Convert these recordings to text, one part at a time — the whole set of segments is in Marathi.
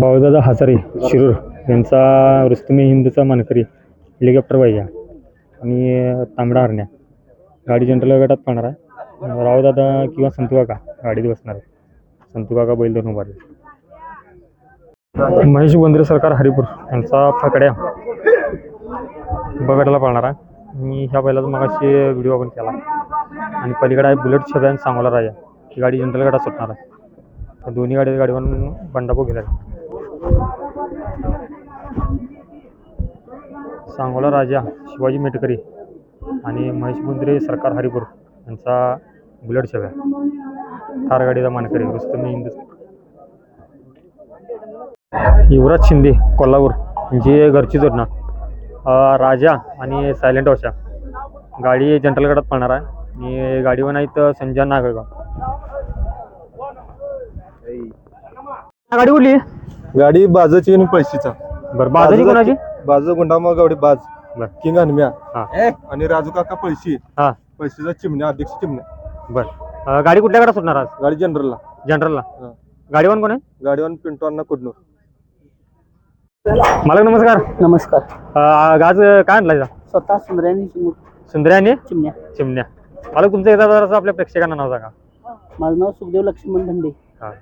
बाळदादा हजारे शिरूर यांचा रुस्तमी हिंदचा मानकरी हेलिकॉप्टर पाहिजे आणि तांबडा हरण्या. गाडी जनरल गटात पाहणार आहे. रावदादा किंवा संतुकाका गाडीत बसणार आहे. संतुकाका बैल दोन उभारले. महेश बंद्रे सरकार हरिपूर यांचा फकड्या. बगडला पाहणार आहे. मी ह्या बैलाचा मगाशी व्हिडिओ आपण केला. आणि पलीकडे आहे बुलेट छब्यान आणि सांगोला राजा. ही गाडी जनरल गटात सुटणार आहे. दोन्ही गाडी गाडीवरून बंडापो गेला सांगोला राजा शिवाजी मेटकरी आणि महेश बुंद्रे सरकार हरिपूर यांचा बुलेट छब्या थार गाडीचा मानकरी रुस्तमी हिंद युवराज शिंदे कोल्हापूर यांची घरची जोडणं. अं, राजा आणि सायलेंट ओशा गाडी जनरल गटात पाहणार आहे. आणि गाडीवर आहेत संजय नागळगाव. गाडी कुठली? गाडी बाजाची आणि पैशीचा. बरं बाजाची कोणाची? बाजा गुंडामळ गावडी बाज. बर. किंग हनम्या हां. आणि राजू काका पैशी हां. पैशीचा चिमण्या अध्यक्ष चिमण्या. बरं. अं, गाडी कुठल्या गटात सुटणार आज? गाडी जनरलला. जनरलला. हां. गाडीवर कोण आहे? गाडीवर पिंटू अण्णा कुडनूर. मालक नमस्कार. नमस्कार. अं, आज काय आणलाय स्वतः सुंदर्यानी आणि चिमण्या. चिमण्या. मालक तुमचं एकदा जरासं आपल्या प्रेक्षकांना नाव सांगा. माझं नाव सुखदेव लक्ष्मण धंडे हां.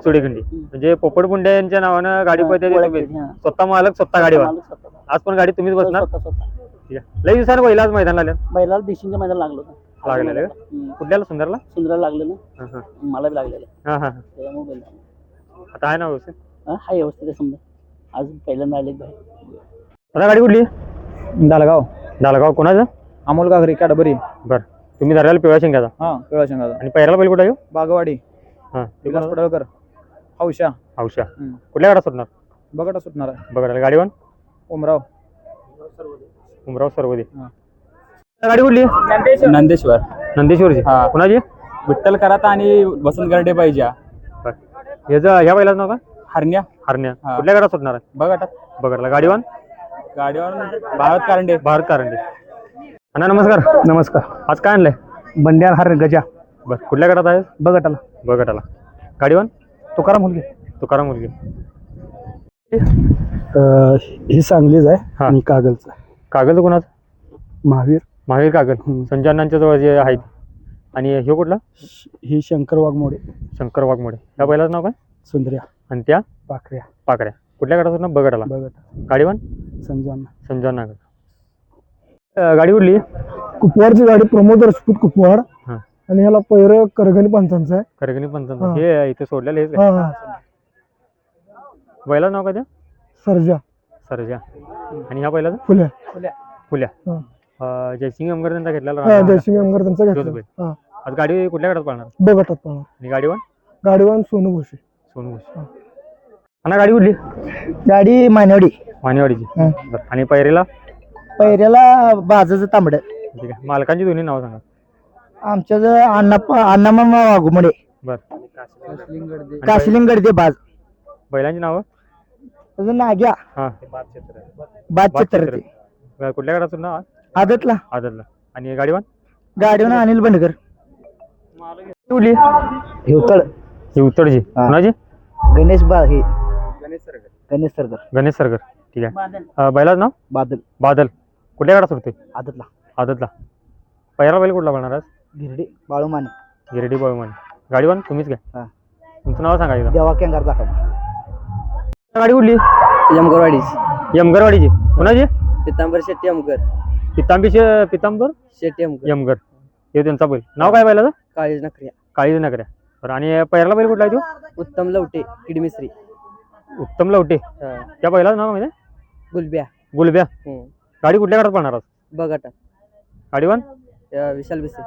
सुडेखंडी. म्हणजे पोपट पुंडे यांच्या नावानं गाडी पळते ते तुम्ही. हां. स्वतः मालक स्वतः मालक स्वतः. आज पण गाडी तुम्हीच बसणार? स्वतः स्वतः. ठीक आहे. लई दिवसानं पहिला आज मैदान आल्या बैलाला देशींच्या मैदान लागलो होतं. लागलेलं का? हम्म. कुठल्याला? सुंदरला? सुंदरला लागलेलं. हां हां. मला बी लागलेलं. हां हां त्याच्यामुळे बैल लागला. आता आहे ना व्यवस्थित? हा हाय व्यवस्थित आहे समजा. आज पहिल्यांदा आले बाहेर. आता गाडी कुठली? दालगाव. दालगाव. कोणाचं? अमोल गागरी काडबरी बरं. तुम्ही धरायला पिवळ्या शेंगाचा? हा पिवळा शेंगाचा. आणि पहिला बैल कुठं ह्यो? बागवाडी. हां. ते विलास कोणाचं? पडळकर. हौशा हौशा हम्म. कुठल्या गाडा सुटणार? बगटा सुटणार आहे. बघा गाडीवर उमराव. उमराव सर्वदे. हां. गाडी कुठली? नंदेश्वर. नंदेश्वरची. हां. कोणाची? विठ्ठल करात आणि वसंत गर्डे पाहिजे. ह्याचं ह्या बैलाचं नाव काय? हरण्या. हरण्या. हां. कुठल्या गाडा सुटणार आहे? बघा आता. बघा गाडीवर गाडीवर भारत कारंडे. भारत कारंडे. अण्णा नमस्कार. नमस्कार. आज काय आणलंय? बंड्यार हार गजा. बरं कुठल्या गटात आहे बगटाला बघटाला गाडीवर तुकाराम मुलगी. तुकाराम मुलगी. ही सांगलीच आहे हां. आणि कागलचं. कागद कोणाचं? महावीर. महावीर कागद संजय अण्णांच्या जवळ जे आहेत. आणि हे कुठला? ही शंकर वाघमोडे. शंकर वाघमोडे. या बैलाचं नाव काय? सुंदर्या. आणि त्या? पाखऱ्या. पाकऱ्या कुठल्या गटात ना बगटाला बगटा गाडीवर संजय संजय गाडी कुठली? कुपवाडची गाडी प्रमोद राजपूत कुपवाड. आणि ह्याला पैर करगणी पंचांचं आहे. करगणी पंचांत हां. हे इथे सोडलेलं हेच हा काय हा. बैलाचं नाव काय त्या सर्जा. सरजा. आणि ह्या बैलाचं? फुल्या. फुल्या. हां. अं, जयसिंग अमगर त्यांचा घेतलेला हा. जयसिंग अमगर त्यांचा घेतला. हा. आज गाडी कुठल्या गटात पाळणार? बघटात पळणार. आणि गाडीवर? गाडीवान सोनू भोसे सोनू भोसे. आणि गाडी कुठली? गाडी मानवडी. मानेवाडीची. हां. बरं. आणि पैरेला? पहिल्याला बाजाचं तांबड. ठीक आहे. मालकांची दोन्ही नावं सांगा. आमच्या अण्णा अण्णामामा वाघुमडे. बरं. काशिलिंग गडदे बाज. बैलांची नावं? त्याचं नाग्या. हां. बाज बाज चित्र. कुठल्या गटात ना आदतला. आदरला आणि गाडीवर गाडीवर अनिल बंडकर कुठली हिवतळ. ही. उत्तरची कुणाची गणेश बा हे. गणेश सरकर गणेश सरकर ठीक आहे. बैलाचं नाव? बादल. बादल. कुठल्या गटात सुटते? आदतला. आदतला. पहिला बैल कुठला बनणार आज? गिरडी बाळूमाने. गिरडी बळमाने. गाडीवर तुम्हीच घ्या. हां. तुमचं नाव सांगा एकदा. देवा केंगार दाखव. गाडी कुठली? यमगरवाडी यमगरवाडीची. कुणाची? पितांबर शेट्टी यमगर. पितांबी पितांबर? शेट्टी यमगर. यमगर. हे त्यांचा बैल. नाव काय बैलाचं? काळीज नखऱ्या काळीज नगऱ्या बरं आणि पहिला बैल कुठला आहे तो? उत्तम लवटे किडमिश्री उत्तम लवटे. त्या बैलाचं नाव म्हणजे गुलब्या. गुलब्या. गाडी कुठल्या गटात पडणार आज? बघाटा गाडीवर విశాల్ బిసి